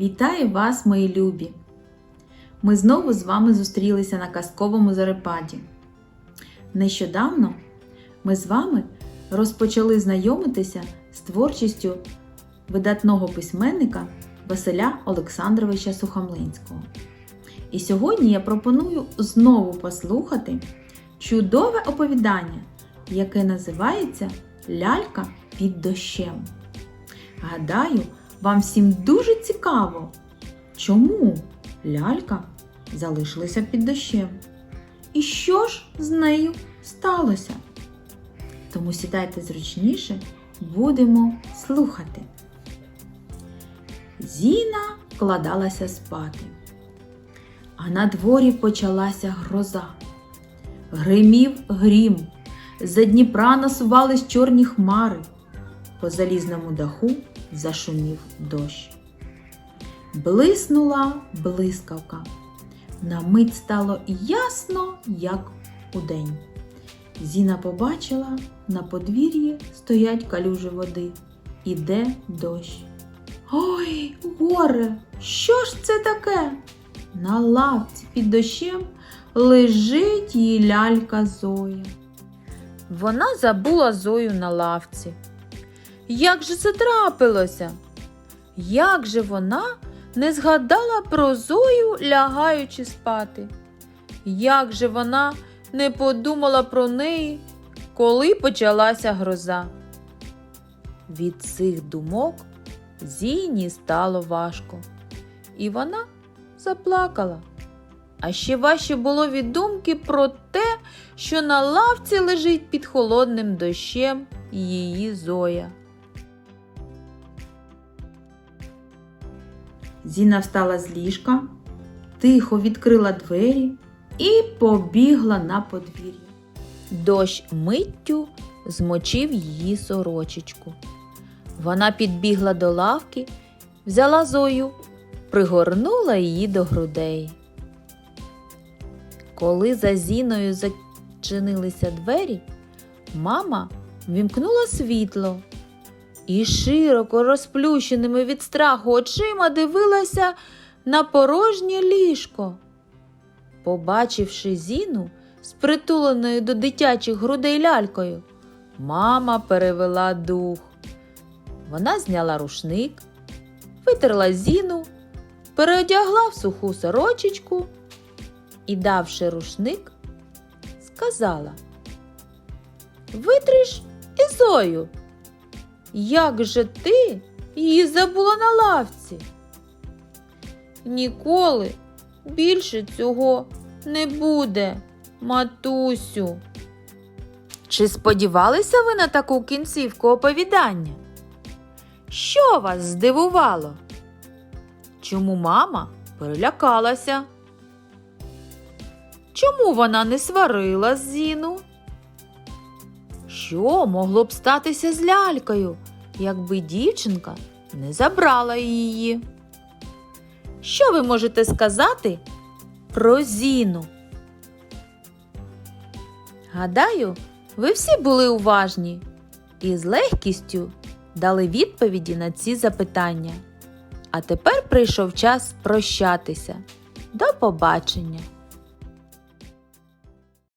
Вітаю вас, мої любі! Ми знову з вами зустрілися на казковому зарепаді. Нещодавно ми з вами розпочали знайомитися з творчістю видатного письменника Василя Олександровича Сухомлинського. І сьогодні я пропоную знову послухати чудове оповідання, яке називається Лялька під дощем. Гадаю, вам всім дуже цікаво, чому лялька залишилася під дощем. І що ж з нею сталося? Тому сідайте зручніше, будемо слухати. Зіна вкладалася спати, а на дворі почалася гроза. Гримів грім, за Дніпра насувались чорні хмари, по залізному даху зашумів дощ. Блиснула блискавка. На мить стало ясно, як удень. Зіна побачила, на подвір'ї стоять калюжі води. Іде дощ. Ой, горе, що ж це таке? На лавці під дощем лежить її лялька Зоя. Вона забула Зою на лавці. Як же це трапилося? Як же вона не згадала про Зою, лягаючи спати? Як же вона не подумала про неї, коли почалася гроза? Від цих думок Зіні стало важко, і вона заплакала. А ще важче було від думки про те, що на лавці лежить під холодним дощем її Зоя. Зіна встала з ліжка, тихо відкрила двері і побігла на подвір'я. Дощ миттю змочив її сорочечку. Вона підбігла до лавки, взяла Зою, пригорнула її до грудей. Коли за Зіною зачинилися двері, мама вімкнула світло і широко розплющеними від страху очима дивилася на порожнє ліжко. Побачивши Зіну з притуленою до дитячих грудей лялькою, мама перевела дух. Вона зняла рушник, витерла Зіну, переодягла в суху сорочечку і, давши рушник, сказала Витриш і Зою. Як же ти її забула на лавці? Ніколи більше цього не буде, матусю. Чи сподівалися ви на таку кінцівку оповідання? Що вас здивувало? Чому мама перелякалася? Чому вона не сварила Зіну? Що могло б статися з лялькою, якби дівчинка не забрала її? Що ви можете сказати про Зіну? Гадаю, ви всі були уважні і з легкістю дали відповіді на ці запитання. А тепер прийшов час прощатися. До побачення!